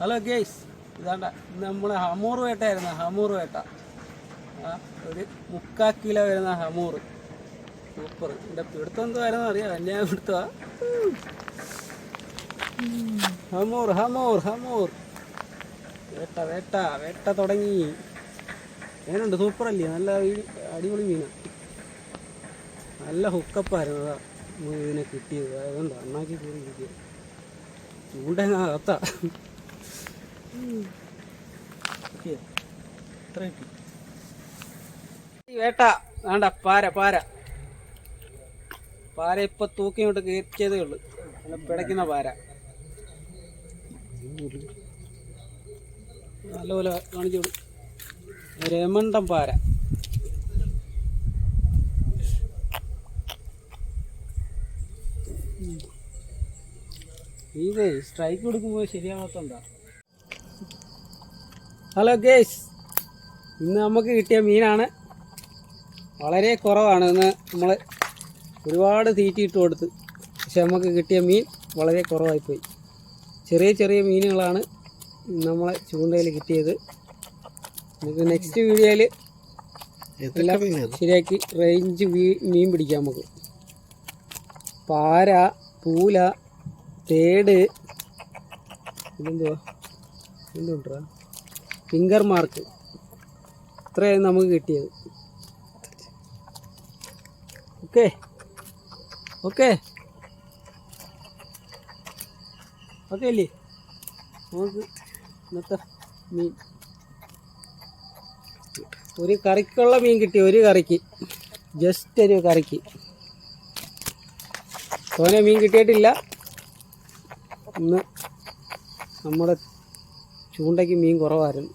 Hello guys ഇതാണ്ട നമ്മളെ ഹമൂർ വേട്ടയായിരുന്നു ഹമൂർ വേട്ട. ഒരു മുക്കാ കിലോ വരുന്ന ഹമൂർ. സൂപ്പർ. എന്റെ പിടുത്തം എന്തോ ആയിരുന്നു അറിയാം വലിയ പിടുത്തമാ ഹമൂർ ഹമൂർ ഹമൂർ. വേട്ട വേട്ട വേട്ട തുടങ്ങി. എങ്ങനെയുണ്ട്? സൂപ്പർ അല്ലേ നല്ല അടിപൊളി മീനാണ് നല്ല ഹുക്കപ്പായിരുന്നു അതാ. മീനെ കിട്ടിയത്. അതുകൊണ്ട് അണ്ണാക്കി കൂടി ഇരിക്കുക ഈ വേട്ട വേണ്ട പാര പാര. പാര ഇപ്പൊ തൂക്കി ഇങ്ങോട്ട് കയറ്റിയതേ ഉള്ളു. പിടയ്ക്കുന്ന പാര. നല്ലപോലെ കാണിച്ചു രമണ്ടം പാര. ഇതേ സ്ട്രൈക്ക് കൊടുക്കുമ്പോൾ ശരിയാവാത്തണ്ടാ. ഹലോ ഗേസ് ഇന്ന് നമുക്ക് കിട്ടിയ മീനാണ്. വളരെ കുറവാണ്. ഇന്ന് നമ്മൾ ഒരുപാട് തീറ്റിയിട്ട് കൊടുത്ത്. പക്ഷെ നമുക്ക് കിട്ടിയ മീൻ വളരെ കുറവായിപ്പോയി. ചെറിയ ചെറിയ മീനുകളാണ് നമ്മളെ ചൂണ്ടയിൽ കിട്ടിയത്. നമുക്ക് നെക്സ്റ്റ് വീഡിയോയിൽ എല്ലാം ശരിയാക്കി റേഞ്ച് മീൻ പിടിക്കാം നമുക്ക്. പാര പൂല തേട്. ഇതെന്തുവാ? എന്തുണ്ടാ ഫിംഗർ മാർക്ക്. ഇത്രയാണ് നമുക്ക് കിട്ടിയത്. ഓക്കെ. ഓക്കെ. ഓക്കെ അല്ലേ? നമുക്ക് ഇന്നത്തെ മീൻ. ഒരു കറിക്കുള്ള മീൻ കിട്ടി ഒരു കറിക്ക്. ജസ്റ്റ് ഒരു കറിക്ക്. തോനെ മീൻ കിട്ടിയിട്ടില്ല. ഇന്ന് നമ്മുടെ ചൂണ്ടയ്ക്ക് മീൻ കുറവായിരുന്നു.